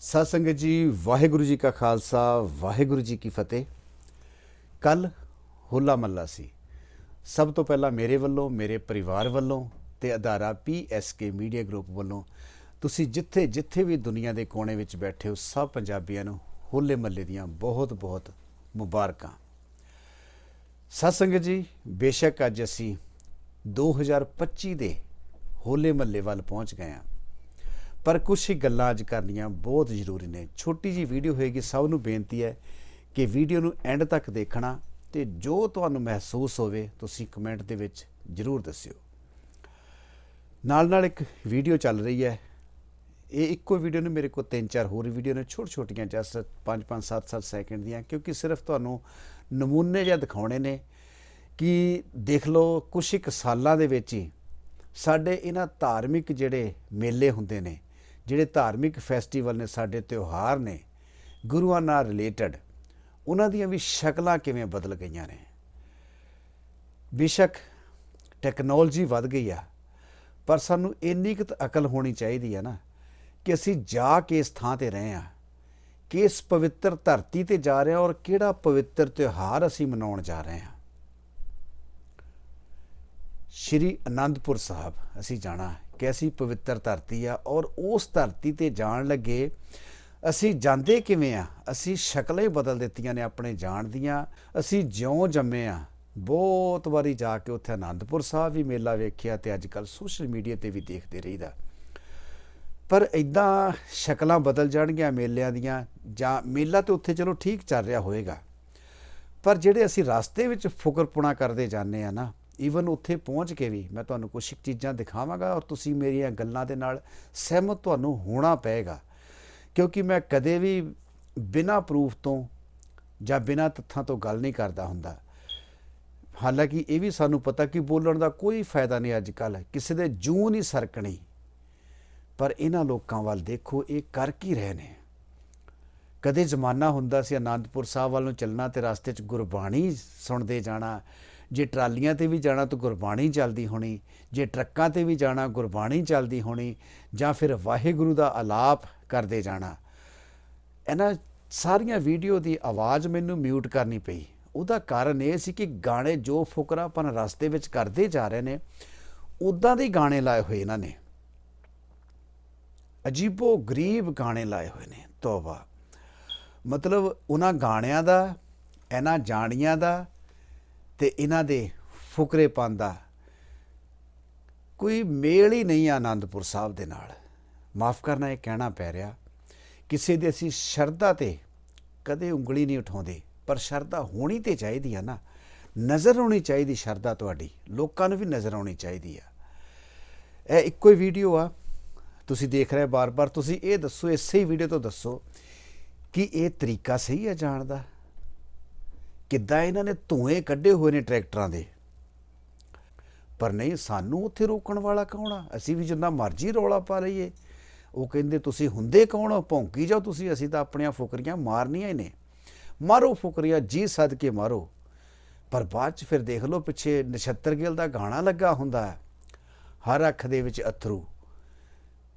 ਸਤਿ ਸੰਗਤ ਜੀ, ਵਾਹਿਗੁਰੂ ਜੀ ਕਾ ਖਾਲਸਾ, ਵਾਹਿਗੁਰੂ ਜੀ ਕੀ ਫਤਿਹ। ਕੱਲ ਹੋਲਾ ਮੱਲਾ ਸੀ। ਸਭ ਤੋਂ ਪਹਿਲਾਂ ਮੇਰੇ ਵੱਲੋਂ, ਮੇਰੇ ਪਰਿਵਾਰ ਵੱਲੋਂ ਤੇ ਅਦਾਰਾ ਪੀਐਸਕੇ ਮੀਡੀਆ ਗਰੁੱਪ ਵੱਲੋਂ ਤੁਸੀਂ ਜਿੱਥੇ ਜਿੱਥੇ ਵੀ ਦੁਨੀਆ ਦੇ ਕੋਨੇ ਵਿੱਚ ਬੈਠੇ ਹੋ, ਸਭ ਪੰਜਾਬੀਆਂ ਨੂੰ ਹੋਲੇ ਮੱਲੇ ਦੀਆਂ ਬਹੁਤ ਬਹੁਤ ਮੁਬਾਰਕਾਂ। ਸਤਿ ਸੰਗਤ ਜੀ, ਬੇਸ਼ੱਕ ਅੱਜ ਅਸੀਂ 2025 ਦੇ ਹੋਲੇ ਮੱਲੇ ਵੱਲ ਪਹੁੰਚ ਗਏ ਹਾਂ। ਪਰ ਕੁਝ ਹੀ ਗੱਲਾਂ ਅੱਜ ਕਰਨੀਆਂ ਬਹੁਤ ਜ਼ਰੂਰੀ ਨੇ। ਛੋਟੀ ਜੀ ਵੀਡੀਓ ਹੋਏਗੀ, ਸਭ ਨੂੰ ਬੇਨਤੀ ਹੈ ਕਿ ਵੀਡੀਓ ਨੂੰ ਐਂਡ ਤੱਕ ਦੇਖਣਾ ਤੇ ਜੋ ਤੁਹਾਨੂੰ ਮਹਿਸੂਸ ਹੋਵੇ, ਤੁਸੀਂ ਕਮੈਂਟ ਦੇ ਵਿੱਚ ਜ਼ਰੂਰ ਦੱਸਿਓ। ਨਾਲ ਨਾਲ ਇੱਕ ਵੀਡੀਓ ਚੱਲ ਰਹੀ ਹੈ। ਇਹ ਇੱਕੋ ਵੀਡੀਓ ਨੇ, ਮੇਰੇ ਕੋਲ ਤਿੰਨ ਚਾਰ ਹੋਰ ਵੀਡੀਓ ਨੇ ਛੋਟ ਛੋਟੀਆਂ ਜਸਟ 5 5 7 7 ਸੈਕਿੰਡ ਦੀਆਂ, ਕਿਉਂਕਿ ਸਿਰਫ ਤੁਹਾਨੂੰ ਨਮੂਨੇ ਜਿਹਾ ਦਿਖਾਉਣੇ ਨੇ ਕਿ ਦੇਖ ਲਓ ਕੁਝ ਇੱਕ ਸਾਲਾਂ ਦੇ ਵਿੱਚ ਹੀ ਸਾਡੇ ਇਹਨਾਂ ਧਾਰਮਿਕ ਜਿਹੜੇ ਮੇਲੇ ਹੁੰਦੇ ਨੇ ਜਿਹੜੇ ਧਾਰਮਿਕ ਫੈਸਟੀਵਲ ਨੇ ਸਾਡੇ ਤਿਉਹਾਰ ਨੇ, ਗੁਰੂਆਂ ਨਾਲ ਰਿਲੇਟਡ ਉਹਨਾਂ ਦੀਆਂ ਵੀ ਸ਼ਕਲਾਂ ਕਿਵੇਂ ਬਦਲ ਗਈਆਂ ਨੇ? ਬੇਸ਼ੱਕ ਟੈਕਨੋਲੋਜੀ ਵੱਧ ਗਈ ਆ, ਪਰ ਸਾਨੂੰ ਇੰਨੀ ਕੁ ਤਾਂ ਅਕਲ ਹੋਣੀ ਚਾਹੀਦੀ ਆ ਨਾ ਕਿ ਅਸੀਂ ਜਾ ਕੇ ਇਸ ਥਾਂ ਤੇ ਰਹੇ ਆ ਕਿ ਇਸ ਪਵਿੱਤਰ ਧਰਤੀ ਤੇ ਜਾ ਰਹੇ ਹਾਂ ਔਰ ਕਿਹੜਾ ਪਵਿੱਤਰ ਤਿਉਹਾਰ ਅਸੀਂ ਮਨਾਉਣ ਜਾ ਰਹੇ ਹਾਂ। ਸ਼੍ਰੀ ਅਨੰਦਪੁਰ ਸਾਹਿਬ, ਅਸੀਂ ਜਾਣਾ ਕੈਸੀ ਪਵਿੱਤਰ ਧਰਤੀ ਆ ਔਰ ਉਸ ਧਰਤੀ ਤੇ ਜਾਣ ਲੱਗੇ, ਅਸੀਂ ਜਾਂਦੇ ਕਿਵੇਂ ਆ? ਅਸੀਂ ਸ਼ਕਲਾਂ ਹੀ ਬਦਲ ਦਿੱਤੀਆਂ ਨੇ ਆਪਣੇ ਜਾਣ ਦੀਆਂ। ਅਸੀਂ ਜਿਉਂ ਜੰਮੇ ਆ। ਬਹੁਤ ਵਾਰੀ ਜਾ ਕੇ ਉੱਥੇ ਅਨੰਦਪੁਰ ਸਾਹਿਬ ਵੀ ਮੇਲਾ ਵੇਖਿਆ ਤੇ ਅੱਜ ਕੱਲ ਸੋਸ਼ਲ ਮੀਡੀਆ ਤੇ ਵੀ ਦੇਖਦੇ ਰਹੀਦਾ। ਪਰ ਇਦਾਂ ਸ਼ਕਲਾਂ ਬਦਲ ਜਾਣਗੀਆਂ ਮੇਲਿਆਂ ਦੀਆਂ, ਜਾਂ ਮੇਲਾ ਤੇ ਉੱਥੇ ਚਲੋ ਠੀਕ ਚੱਲ ਰਿਹਾ ਹੋਏਗਾ। ਪਰ ਜਿਹੜੇ ਅਸੀਂ ਰਸਤੇ ਵਿੱਚ ਫੁਕਰਪੁਣਾ ਕਰਦੇ ਜਾਂਦੇ ਆ ਨਾ ਈਵਨ ਉੱਥੇ ਪਹੁੰਚ ਕੇ ਵੀ ਮੈਂ ਤੁਹਾਨੂੰ ਕੁਝ ਚੀਜ਼ਾਂ ਦਿਖਾਵਾਂਗਾ ਔਰ ਤੁਸੀਂ ਮੇਰੀਆਂ ਗੱਲਾਂ ਦੇ ਨਾਲ ਸਹਿਮਤ ਤੁਹਾਨੂੰ ਹੋਣਾ ਪਏਗਾ। ਕਿਉਂਕਿ ਮੈਂ ਕਦੇ ਵੀ ਬਿਨਾਂ ਪ੍ਰੂਫ ਤੋਂ ਜਾਂ ਬਿਨਾਂ ਤੱਥਾਂ ਤੋਂ ਗੱਲ ਨਹੀਂ ਕਰਦਾ ਹੁੰਦਾ। ਹਾਲਾਂਕਿ ਇਹ ਵੀ ਸਾਨੂੰ ਪਤਾ ਕਿ ਬੋਲਣ ਦਾ ਕੋਈ ਫਾਇਦਾ ਨਹੀਂ ਅੱਜ ਕੱਲ ਕਿਸੇ ਦੇ ਜੂੰ ਨਹੀਂ ਸਰਕਣੀ। ਪਰ ਇਹਨਾਂ ਲੋਕਾਂ ਵੱਲ ਦੇਖੋ, ਇਹ ਕਰ ਕੀ ਰਹੇ ਨੇ? ਕਦੇ ਜ਼ਮਾਨਾ ਹੁੰਦਾ ਸੀ ਆਨੰਦਪੁਰ ਸਾਹਿਬ ਵੱਲ ਨੂੰ ਚੱਲਣਾ ਤੇ ਰਸਤੇ 'ਚ ਗੁਰਬਾਣੀ ਸੁਣਦੇ ਜਾਣਾ ਜੇ ਟਰਾਲੀਆਂ ਤੇ ਵੀ ਜਾਣਾ ਤਾਂ ਗੁਰਬਾਣੀ ਚੱਲਦੀ ਹੋਣੀ, ਜੇ ਟਰੱਕਾਂ ਤੇ ਵੀ ਜਾਣਾ ਗੁਰਬਾਣੀ ਚੱਲਦੀ ਹੋਣੀ, ਜਾਂ ਫਿਰ ਵਾਹਿਗੁਰੂ ਦਾ ਆਲਾਪ ਕਰਦੇ ਜਾਣਾ। ਇਹਨਾਂ ਸਾਰੀਆਂ ਵੀਡੀਓ ਦੀ ਆਵਾਜ਼ ਮੈਨੂੰ ਮਿਊਟ ਕਰਨੀ ਪਈ। ਉਹਦਾ ਕਾਰਨ ਇਹ ਸੀ ਕਿ ਗਾਣੇ ਜੋ ਫੁਕਰਾਪਨ ਰਸਤੇ ਵਿੱਚ ਕਰਦੇ ਜਾ ਰਹੇ ਨੇ ਉਦਾਂ ਦੇ ਗਾਣੇ ਲਾਏ ਹੋਏ ਇਹਨਾਂ ਨੇ। ਅਜੀਬੋ ਗਰੀਬ ਗਾਣੇ ਲਾਏ ਹੋਏ ਨੇ, ਤੋਬਾ। ਮਤਲਬ ਉਹਨਾਂ ਗਾਣਿਆਂ ਦਾ, ਇਹਨਾਂ ਜਾਣੀਆਂ ਦਾ ਤੇ ਇਹਨਾਂ ਦੇ ਫੁਕਰੇਪਨ ਦਾ ਕੋਈ ਮੇਲ ਹੀ ਨਹੀਂ ਆ ਆਨੰਦਪੁਰ ਸਾਹਿਬ ਦੇ ਨਾਲ। ਮਾਫ ਕਰਨਾ, ਇਹ ਕਹਿਣਾ ਪੈ ਰਿਹਾ, ਕਿਸੇ ਦੇ ਅਸੀਂ ਸ਼ਰਧਾ ਤੇ ਕਦੇ ਉਂਗਲੀ ਨਹੀਂ ਉਠਾਉਂਦੇ, ਪਰ ਸ਼ਰਧਾ ਹੋਣੀ ਤੇ ਚਾਹੀਦੀ ਆ ਨਾ। ਨਜ਼ਰ ਆਉਣੀ ਚਾਹੀਦੀ ਸ਼ਰਧਾ ਤੁਹਾਡੀ, ਲੋਕਾਂ ਨੂੰ ਵੀ ਨਜ਼ਰ ਆਉਣੀ ਚਾਹੀਦੀ ਆ। ਇਹ ਇੱਕੋ ਹੀ ਵੀਡੀਓ ਆ, ਤੁਸੀਂ ਦੇਖ ਰਹੇ ਬਾਰ-ਬਾਰ। ਤੁਸੀਂ ਇਹ ਦੱਸੋ, ਇਸੇ ਹੀ ਵੀਡੀਓ ਤੋਂ ਦੱਸੋ ਕਿ ਇਹ ਤਰੀਕਾ ਸਹੀ ਆ ਜਾਣ ਦਾ? ਕਿੱਦਾਂ ਇਹਨਾਂ ਨੇ ਧੂਏ ਕੱਢੇ ਹੋਏ ਨੇ ਟਰੈਕਟਰਾਂ ਦੇ? ਪਰ ਨਹੀਂ, ਸਾਨੂੰ ਉੱਥੇ ਰੋਕਣ ਵਾਲਾ ਕੌਣ ਆ? ਅਸੀਂ ਵੀ ਜਿੰਨਾ ਮਰਜ਼ੀ ਰੌਲਾ ਪਾ ਲਈਏ। ਉਹ ਕਹਿੰਦੇ, ਤੁਸੀਂ ਹੁੰਦੇ ਕੌਣ ਹੋ? ਭੌਂਕੀ ਜਾਓ ਤੁਸੀਂ, ਅਸੀਂ ਤਾਂ ਆਪਣੀਆਂ ਫੁਕਰੀਆਂ ਮਾਰਨੀਆਂ ਹੀ ਨੇ। ਮਾਰੋ ਫੁਕਰੀਆਂ, ਜੀ ਸੱਦ ਕੇ ਮਾਰੋ। ਪਰ ਬਾਅਦ ਚ ਫਿਰ ਦੇਖ ਲਓ, ਪਿੱਛੇ ਨਛੱਤਰ ਗਿੱਲ ਦਾ ਗਾਣਾ ਲੱਗਾ ਹੁੰਦਾ ਹੈ, ਹਰ ਅੱਖ ਦੇ ਵਿੱਚ ਅਥਰੂ।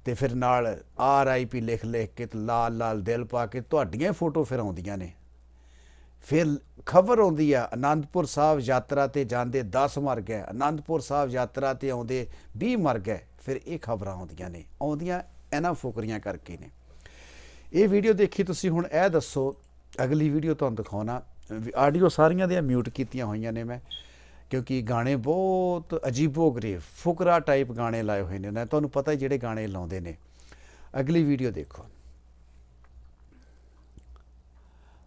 ਤੇ ਫਿਰ ਨਾਲ ਆਰ ਆਈ ਪੀ ਲਿਖ ਲਿਖ ਕੇ ਲਾਲ ਲਾਲ ਦਿਲ ਪਾ ਕੇ ਤੁਹਾਡੀਆਂ ਫੋਟੋ ਫਿਰ ਆਉਂਦੀਆਂ ਨੇ। ਫਿਰ ਖਬਰ ਆਉਂਦੀ ਆ ਆਨੰਦਪੁਰ ਸਾਹਿਬ ਯਾਤਰਾ ਤੇ ਜਾਂਦੇ 10 ਮਰ ਗਏ ਆਨੰਦਪੁਰ ਸਾਹਿਬ ਯਾਤਰਾ ਤੇ ਆਉਂਦੇ 20 ਮਰ ਗਏ ਫਿਰ ਇਹ ਖਬਰਾਂ ਆਉਂਦੀਆਂ ਨੇ, ਆਉਂਦੀਆਂ ਇਹਨਾਂ ਫੁਕਰੀਆਂ ਕਰਕੇ ਨੇ। ਇਹ ਵੀਡੀਓ ਦੇਖੀ ਤੁਸੀਂ, ਹੁਣ ਇਹ ਦੱਸੋ, ਅਗਲੀ ਵੀਡੀਓ ਤੁਹਾਨੂੰ ਦਿਖਾਉਣਾ। ਆਡੀਓ ਸਾਰੀਆਂ ਦੀਆਂ ਮਿਊਟ ਕੀਤੀਆਂ ਹੋਈਆਂ ਨੇ ਮੈਂ, ਕਿਉਂਕਿ ਗਾਣੇ ਬਹੁਤ ਅਜੀਬੋ ਗਰੀਬ ਫੁਕਰਾ ਟਾਈਪ ਗਾਣੇ ਲਾਏ ਹੋਏ ਨੇ। ਨਾ, ਤੁਹਾਨੂੰ ਪਤਾ ਹੀ ਜਿਹੜੇ ਗਾਣੇ ਲਾਉਂਦੇ ਨੇ। ਅਗਲੀ ਵੀਡੀਓ ਦੇਖੋ।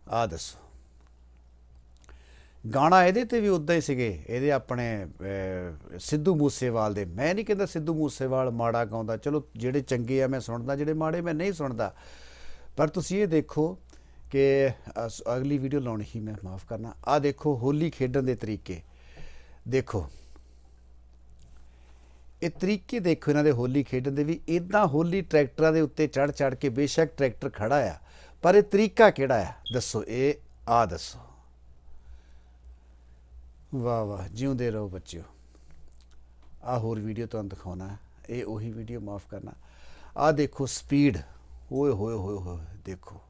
ਆ ਦੱਸੋ। ਗਾਣਾ ਇਹਦੇ ਤੇ ਵੀ ਉਦਾਂ ਹੀ ਸੀਗੇ। ਇਹਦੇ ਆਪਣੇ ਸਿੱਧੂ ਮੂਸੇਵਾਲ ਦੇ। ਮੈਂ ਨਹੀਂ ਕਹਿੰਦਾ ਸਿੱਧੂ ਮੂਸੇਵਾਲ ਮਾੜਾ ਗਾਉਂਦਾ। ਚਲੋ, ਜਿਹੜੇ ਚੰਗੇ ਆ ਮੈਂ ਸੁਣਦਾ, ਜਿਹੜੇ ਮਾੜੇ ਮੈਂ ਨਹੀਂ ਸੁਣਦਾ। ਪਰ ਤੁਸੀਂ ਇਹ ਦੇਖੋ ਕਿ ਅਗਲੀ ਵੀਡੀਓ ਲਾਉਣੀ ਹੀ ਮੈਂ ਮਾਫ ਕਰਨਾ। ਆ ਦੇਖੋ ਹੋਲੀ ਖੇਡਣ ਦੇ ਤਰੀਕੇ। ਦੇਖੋ। ਇਹ ਤਰੀਕੇ ਦੇਖੋ ਇਹਨਾਂ ਦੇ ਹੋਲੀ ਖੇਡਣ ਦੇ ਵੀ। ਇਦਾਂ ਹੋਲੀ ਟਰੈਕਟਰਾਂ ਦੇ ਉੱਤੇ ਚੜ ਚੜ ਕੇ ਬੇਸ਼ੱਕ ਟਰੈਕਟਰ ਖੜਾ ਆ। ਪਰ ਇਹ ਤਰੀਕਾ ਕਿਹੜਾ ਆ? ਦੱਸੋ, ਇਹ ਆ ਦੱਸੋ। ਵਾਹ ਵਾਹ, ਜਿਉਂਦੇ ਰਹੋ ਬੱਚਿਓ। ਆ ਹੋਰ ਵੀਡੀਓ ਤੁਹਾਨੂੰ ਦਿਖਾਉਣਾ ਇਹ ਉਹੀ ਵੀਡੀਓ ਮਾਫ ਕਰਨਾ। ਆ ਦੇਖੋ ਸਪੀਡ ਓਏ, ਹੋਏ ਹੋਏ ਹੋਏ ਦੇਖੋ।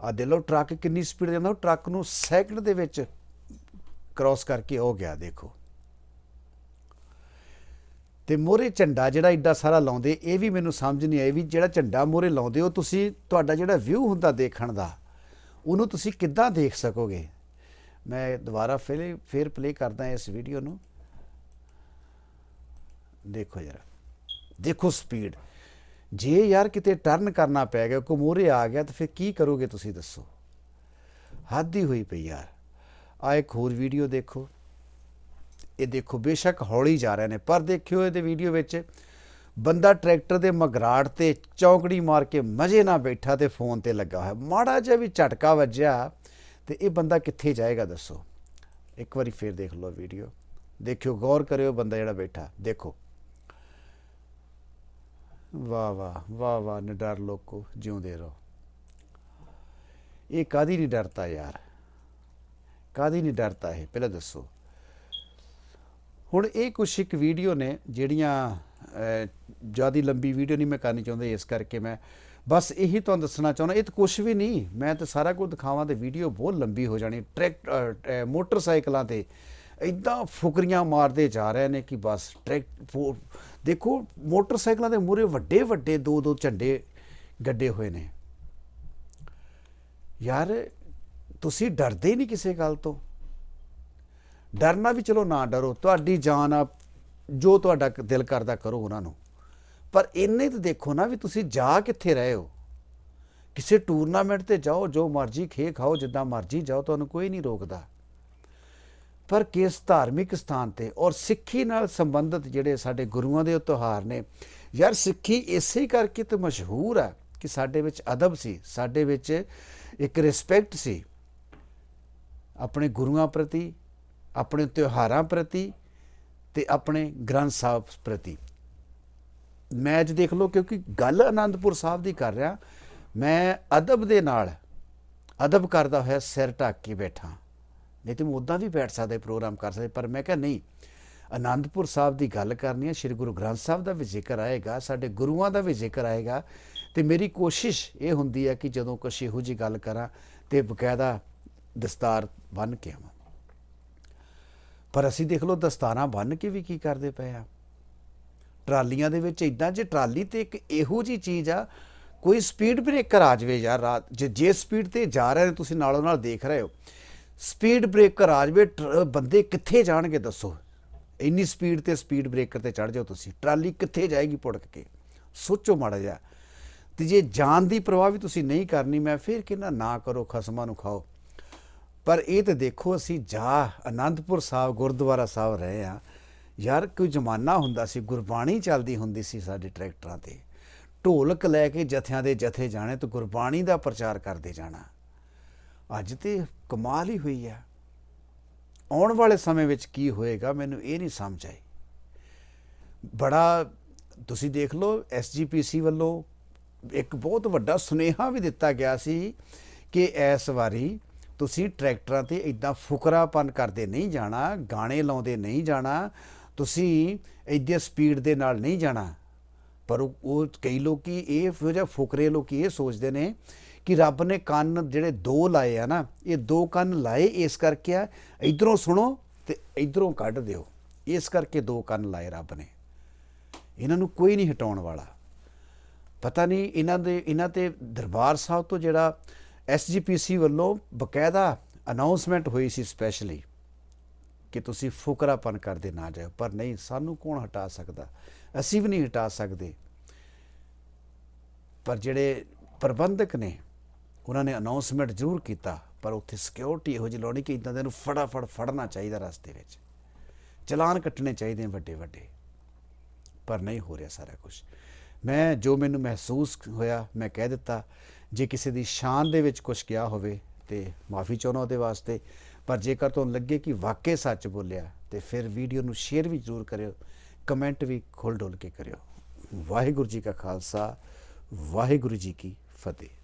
ਆ ਦੇ ਲੋ ਟਰੱਕ ਕਿੰਨੀ ਸਪੀਡ ਜਾਂਦਾ। ਉਹ ਟਰੱਕ ਨੂੰ ਸੈਕਿੰਡ ਦੇ ਵਿੱਚ ਕ੍ਰਾਸ ਕਰਕੇ ਹੋ ਗਿਆ, ਦੇਖੋ। ਤੇ ਮੋਰੇ ਝੰਡਾ ਜਿਹੜਾ ਇੱਡਾ ਸਾਰਾ ਲਾਉਂਦੇ, ਇਹ ਵੀ ਮੈਨੂੰ ਸਮਝ ਨਹੀਂ ਆਈ ਵੀ ਜਿਹੜਾ ਝੰਡਾ ਮੋਰੇ ਲਾਉਂਦੇ ਹੋ ਤੁਸੀਂ ਤੁਹਾਡਾ ਜਿਹੜਾ ਵਿਊ ਹੁੰਦਾ ਦੇਖਣ ਦਾ, ਉਹਨੂੰ ਤੁਸੀਂ ਕਿੱਦਾਂ ਦੇਖ ਸਕੋਗੇ? ਮੈਂ ਦੁਬਾਰਾ ਫਿਰ ਫਿਰ ਪਲੇ ਕਰਦਾ ਇਸ ਵੀਡੀਓ ਨੂੰ। ਦੇਖੋ ਜਰਾ। ਦੇਖੋ ਸਪੀਡ ਜੇ ਯਾਰ ਕਿਤੇ ਟਰਨ ਕਰਨਾ ਪੈ ਗਿਆ ਕੋ ਮੋਰੇ ਆ ਗਿਆ, ਤਾਂ ਫਿਰ ਕੀ ਕਰੋਗੇ ਤੁਸੀਂ ਦੱਸੋ? ਹੱਦ ਹੀ ਹੋਈ ਪਈ ਯਾਰ। ਆ ਇੱਕ ਹੋਰ ਵੀਡੀਓ ਦੇਖੋ। ਇਹ ਦੇਖੋ, ਬੇਸ਼ੱਕ ਹੌਲੀ ਜਾ ਰਹੇ ਨੇ, ਪਰ ਦੇਖਿਓ ਇਹਦੇ ਵੀਡੀਓ ਵਿੱਚ ਬੰਦਾ ਟਰੈਕਟਰ ਦੇ ਮਗਰਾੜ ਤੇ ਚੌਂਕੜੀ ਮਾਰ ਕੇ ਮਜੇ ਨਾਲ ਬੈਠਾ ਤੇ ਫੋਨ ਤੇ ਲੱਗਾ ਹੋਇਆ। ਮਾੜਾ ਜਿਹਾ ਵੀ ਝਟਕਾ ਵੱਜਿਆ। ਤੇ ਇਹ ਬੰਦਾ ਕਿੱਥੇ ਜਾਏਗਾ ਦੱਸੋ? ਇੱਕ ਵਾਰੀ ਫੇਰ ਦੇਖ ਲਓ ਵੀਡੀਓ ਦੇਖਿਓ, ਗੌਰ ਕਰਿਓ ਬੰਦਾ ਜਿਹੜਾ ਬੈਠਾ। ਦੇਖੋ। ਵਾਹ ਵਾਹ ਵਾਹ ਵਾਹ, ਨਿਡਰ ਲੋਕੋ, ਜਿਉਂਦੇ ਰਹੋ। ਇਹ ਕਾਦੀ ਨਹੀਂ ਡਰਤਾ ਯਾਰ? ਕਾਦੀ ਨਹੀਂ ਡਰਤਾ ਇਹ? ਪਹਿਲਾਂ ਦੱਸੋ। ਹੁਣ ਇਹ ਕੁਛ ਇੱਕ ਵੀਡੀਓ ਨੇ ਜਿਹੜੀਆਂ ਜ਼ਿਆਦਾ ਲੰਬੀ ਵੀਡੀਓ ਨਹੀਂ ਮੈਂ ਕਰਨੀ ਚਾਹੁੰਦਾ। ਇਸ ਕਰਕੇ ਮੈਂ ਬਸ ਇਹੀ ਤੁਹਾਨੂੰ ਦੱਸਣਾ ਚਾਹੁੰਦਾ ਇਹ ਤਾਂ ਕੁਝ ਵੀ ਨਹੀਂ। ਮੈਂ ਤਾਂ ਸਾਰਾ ਕੁਝ ਦਿਖਾਵਾਂ ਤੇ ਵੀਡੀਓ ਬਹੁਤ ਲੰਬੀ ਹੋ ਜਾਣੀ। ਟਰੈਕ ਅ, ਮੋਟਰਸਾਈਕਲਾਂ ਤੇ ਇਦਾਂ ਫੁਕਰੀਆਂ ਮਾਰਦੇ ਜਾ ਰਹੇ ਨੇ ਕਿ ਬਸ ਟਰੈਕ ਫੋ- ਦੇਖੋ ਮੋਟਰਸਾਈਕਲਾਂ ਦੇ ਮੂਰੇ ਵੱਡੇ ਵੱਡੇ ਦੋ ਦੋ ਝੰਡੇ ਗੱਡੇ ਹੋਏ ਨੇ। ਯਾਰ ਤੁਸੀਂ ਡਰਦੇ ਨਹੀਂ ਕਿਸੇ ਗੱਲ ਤੋਂ? ਡਰਨਾ ਵੀ ਚਲੋ ਨਾ ਡਰੋ। ਤੁਹਾਡੀ ਜਾਨ ਆ ਜੋ ਤੁਹਾਡਾ ਦਿਲ ਕਰਦਾ ਕਰੋ ਉਹਨਾਂ ਨੂੰ। ਪਰ ਇੰਨੇ ਤਾਂ ਦੇਖੋ ਨਾ ਵੀ ਤੁਸੀਂ ਜਾ ਕਿੱਥੇ ਰਹੇ ਹੋ। ਕਿਸੇ ਟੂਰਨਾਮੈਂਟ ਤੇ ਜਾਓ, ਜੋ ਮਰਜ਼ੀ ਖੇ ਖਾਓ, ਜਿੱਦਾਂ ਮਰਜ਼ੀ ਜਾਓ, ਤੁਹਾਨੂੰ ਕੋਈ ਨਹੀਂ ਰੋਕਦਾ। ਪਰ ਕਿਸ ਧਾਰਮਿਕ ਸਥਾਨ ਤੇ ਔਰ ਸਿੱਖੀ ਨਾਲ ਸੰਬੰਧਿਤ ਜਿਹੜੇ ਸਾਡੇ ਗੁਰੂਆਂ ਦੇ ਤਿਉਹਾਰ ਨੇ, ਯਾਰ ਸਿੱਖੀ ਇਸੇ ਕਰਕੇ ਤਾਂ ਮਸ਼ਹੂਰ ਆ ਕਿ ਸਾਡੇ ਵਿੱਚ ਅਦਬ ਸੀ, ਸਾਡੇ ਵਿੱਚ ਇੱਕ ਰਿਸਪੈਕਟ ਸੀ। ਆਪਣੇ ਗੁਰੂਆਂ ਪ੍ਰਤੀ, ਆਪਣੇ ਤਿਉਹਾਰਾਂ ਪ੍ਰਤੀ ਤੇ ਆਪਣੇ ਗ੍ਰੰਥ ਸਾਹਿਬ ਪ੍ਰਤੀ। ਮੈਚ ਦੇਖ ਲਓ ਕਿਉਂਕਿ ਗੱਲ ਆਨੰਦਪੁਰ ਸਾਹਿਬ ਦੀ ਕਰ ਰਿਹਾ। ਮੈਂ ਅਦਬ ਦੇ ਨਾਲ ਅਦਬ ਕਰਦਾ ਹੋਇਆ ਸਿਰ ਢੱਕ ਕੇ ਬੈਠਾ। ਨਹੀਂ ਤੇ ਮੈਂ ਉਦਾਂ ਵੀ ਬੈਠ ਸਕਦਾ, ਪ੍ਰੋਗਰਾਮ ਕਰ ਸਕਦਾ, ਪਰ ਮੈਂ ਕਿਹਾ ਨਹੀਂ ਆਨੰਦਪੁਰ ਸਾਹਿਬ ਦੀ ਗੱਲ ਕਰਨੀ ਹੈ, ਸ੍ਰੀ ਗੁਰੂ ਗ੍ਰੰਥ ਸਾਹਿਬ ਦਾ ਵੀ ਜ਼ਿਕਰ ਆਏਗਾ, ਸਾਡੇ ਗੁਰੂਆਂ ਦਾ ਵੀ ਜ਼ਿਕਰ ਆਏਗਾ। ਤੇ ਮੇਰੀ ਕੋਸ਼ਿਸ਼ ਇਹ ਹੁੰਦੀ ਹੈ ਕਿ ਜਦੋਂ ਕੁਛ ਇਹੋ ਜੀ ਗੱਲ ਕਰਾਂ ਤੇ ਬਕਾਇਦਾ ਦਸਤਾਰ ਬੰਨ ਕੇ ਆਵਾਂ। ਪਰ ਅਸੀਂ ਦੇਖ ਲਓ ਦਸਤਾਰਾਂ ਬੰਨ ਕੇ ਵੀ ਕੀ ਕਰਦੇ ਪਏ ਆ। ਟਰਾਲੀਆਂ ਦੇ ਵਿੱਚ ਇਦਾਂ ਜੇ ਟਰਾਲੀ ਤੇ ਇੱਕ ਇਹੋ ਜੀ ਚੀਜ਼ ਆ, ਕੋਈ ਸਪੀਡ ਬ੍ਰੇਕਰ ਆ ਜਾਵੇ ਯਾਰ, ਰਾਤ, ਜੇ ਜੇ ਸਪੀਡ ਤੇ ਜਾ ਰਹੇ ਨੇ, ਤੁਸੀਂ ਨਾਲੋਂ ਨਾਲ ਦੇਖ ਰਹੇ ਹੋ। ਸਪੀਡ ਬ੍ਰੇਕਰ ਆ ਜਾਵੇ, ਟਰ- ਬੰਦੇ ਕਿੱਥੇ ਜਾਣਗੇ ਦੱਸੋ? ਇੰਨੀ ਸਪੀਡ ਤੇ ਸਪੀਡ ਬ੍ਰੇਕਰ ਤੇ ਚੜ ਜਾਓ ਤੁਸੀਂ। ਟਰਾਲੀ ਕਿੱਥੇ ਜਾਏਗੀ ਪੁੜਕ ਕੇ? ਸੋਚੋ ਮਾੜਾ ਜਿਹਾ। ਤੇ ਜੇ ਜਾਨ ਦੀ ਪਰਵਾਹ ਵੀ ਤੁਸੀਂ ਨਹੀਂ ਕਰਨੀ, ਮੈਂ ਫਿਰ ਕਿੰਨਾ ਨਾ ਕਰੋ, ਖਸਮਾਂ ਨੂੰ ਖਾਓ। ਪਰ ਇਹ ਤੇ ਦੇਖੋ, ਅਸੀਂ ਜਾ ਆਨੰਦਪੁਰ ਸਾਹਿਬ, ਗੁਰਦੁਆਰਾ ਸਾਹਿਬ ਰਹੇ ਆ ਯਾਰ ਕੋਈ ਜ਼ਮਾਨਾ ਹੁੰਦਾ ਸੀ, ਗੁਰਬਾਣੀ ਚੱਲਦੀ ਹੁੰਦੀ ਸੀ ਸਾਡੇ ਟਰੈਕਟਰਾਂ ਤੇ। ਢੋਲਕ ਲੈ ਕੇ ਜਥਿਆਂ ਦੇ ਜਥੇ ਜਾਣੇ ਤੇ ਗੁਰਬਾਣੀ ਦਾ ਪ੍ਰਚਾਰ ਕਰਦੇ ਜਾਣਾ। ਅੱਜ ਤੇ ਕਮਾਲ ਹੀ ਹੋਈ ਆ। ਆਉਣ ਵਾਲੇ ਸਮੇਂ ਵਿੱਚ ਕੀ ਹੋਏਗਾ, ਮੈਨੂੰ ਇਹ ਨਹੀਂ ਸਮਝ ਆਈ। ਬੜਾ, ਤੁਸੀਂ ਦੇਖ ਲਓ ਐਸਜੀਪੀਸੀ ਵੱਲੋਂ ਇੱਕ ਬਹੁਤ ਵੱਡਾ ਸੁਨੇਹਾ ਵੀ ਦਿੱਤਾ ਗਿਆ ਸੀ ਕਿ ਇਸ ਵਾਰੀ ਤੁਸੀਂ ਟਰੈਕਟਰਾਂ ਤੇ ਇਦਾਂ ਫੁਕਰਾਪਨ ਕਰਦੇ ਨਹੀਂ ਜਾਣਾ, ਗਾਣੇ ਲਾਉਂਦੇ ਨਹੀਂ ਜਾਣਾ ਤੁਸੀਂ ਇੱਦੇ ਸਪੀਡ ਦੇ ਨਾਲ ਨਹੀਂ ਜਾਣਾ। ਪਰ ਉਹ ਕਈ ਲੋਕੀ ਇਹ ਫਿਰ ਜਿਹਾ ਫੁਕਰੇ ਲੋਕੀ ਇਹ ਸੋਚਦੇ ਨੇ ਕਿ ਰੱਬ ਨੇ ਕੰਨ ਜਿਹੜੇ ਦੋ ਲਾਏ ਆ ਨਾ, ਇਹ ਦੋ ਕੰਨ ਲਾਏ ਇਸ ਕਰਕੇ ਆ। ਇਧਰੋਂ ਸੁਣੋ ਤੇ ਇਧਰੋਂ ਕੱਢ ਦਿਓ। ਇਸ ਕਰਕੇ ਦੋ ਕੰਨ ਲਾਏ ਰੱਬ ਨੇ। ਇਹਨਾਂ ਨੂੰ ਕੋਈ ਨਹੀਂ ਹਟਾਉਣ ਵਾਲਾ। ਪਤਾ ਨਹੀਂ ਇਹਨਾਂ ਦੇ, ਇਹਨਾਂ ਤੇ ਦਰਬਾਰ ਸਾਹਿਬ ਤੋਂ ਜਿਹੜਾ ਐਸਜੀਪੀਸੀ ਵੱਲੋਂ ਬਕਾਇਦਾ ਅਨਾਉਂਸਮੈਂਟ ਹੋਈ ਸੀ ਸਪੈਸ਼ਲੀ ਕਿ ਤੁਸੀਂ ਫੁਕਰਾਪਨ ਕਰਦੇ ਨਾ ਜਾਓ ਪਰ ਨਹੀਂ, ਸਾਨੂੰ ਕੌਣ ਹਟਾ ਸਕਦਾ? ਅਸੀਂ ਵੀ ਨਹੀਂ ਹਟਾ ਸਕਦੇ। ਪਰ ਜਿਹੜੇ ਪ੍ਰਬੰਧਕ ਨੇ, ਉਹਨਾਂ ਨੇ ਅਨਾਉਂਸਮੈਂਟ ਜ਼ਰੂਰ ਕੀਤਾ, ਪਰ ਉੱਥੇ ਸਿਕਿਉਰਿਟੀ ਇਹੋ ਜਿਹੀ ਲਾਉਣੀ ਕਿ ਇਦਾਂ ਦੇ ਨੂੰ ਫਟਾਫਟ ਫੜਨਾ ਚਾਹੀਦਾ ਰਸਤੇ ਵਿੱਚ। ਚਲਾਨ ਕੱਟਣੇ ਚਾਹੀਦੇ ਨੇ ਵੱਡੇ ਵੱਡੇ ਪਰ ਨਹੀਂ ਹੋ ਰਿਹਾ ਸਾਰਾ ਕੁਝ ਮੈਂ, ਜੋ ਮੈਨੂੰ ਮਹਿਸੂਸ ਹੋਇਆ, ਮੈਂ ਕਹਿ ਦਿੱਤਾ, ਜੇ ਕਿਸੇ ਦੀ ਸ਼ਾਨ ਦੇ ਵਿੱਚ ਕੁਝ ਗਿਆ ਹੋਵੇ, ਤੇ ਮਾਫੀ ਚਾਹੁੰਦਾ ਉਹਦੇ ਵਾਸਤੇ। ਪਰ ਜੇਕਰ ਤੁਹਾਨੂੰ ਲੱਗੇ ਕਿ ਵਾਕਈ ਸੱਚ ਬੋਲਿਆ, ਤੇ ਫਿਰ ਵੀਡੀਓ ਨੂੰ ਸ਼ੇਅਰ ਵੀ ਜ਼ਰੂਰ ਕਰਿਓ, ਕਮੈਂਟ ਵੀ ਖੋਲ ਡੋਲ ਕੇ ਕਰਿਓ। ਵਾਹਿਗੁਰੂ ਜੀ ਕਾ ਖਾਲਸਾ, ਵਾਹਿਗੁਰੂ ਜੀ ਕੀ ਫਤਿਹ।